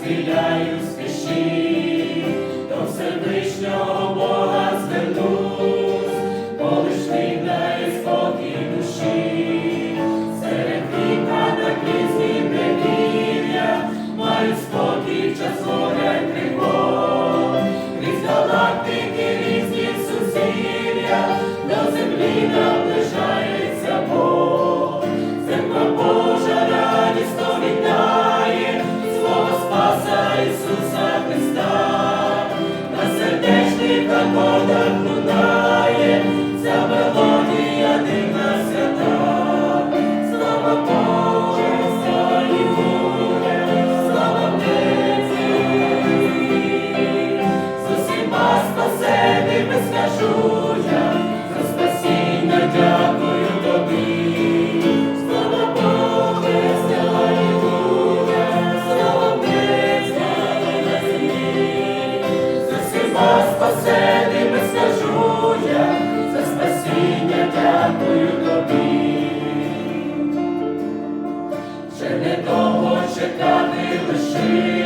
схиляю з піші, до Всевишнього Бога звернусь, коли ж спокій душі, серед віка на пізні неділя, маю спокій час горя й тривог, крізь галактики різні сусідя, до землі наближається Бог, земля Бог. спасенними скажу я, за спасіння дякую тобі, ще не довго чекати лиши.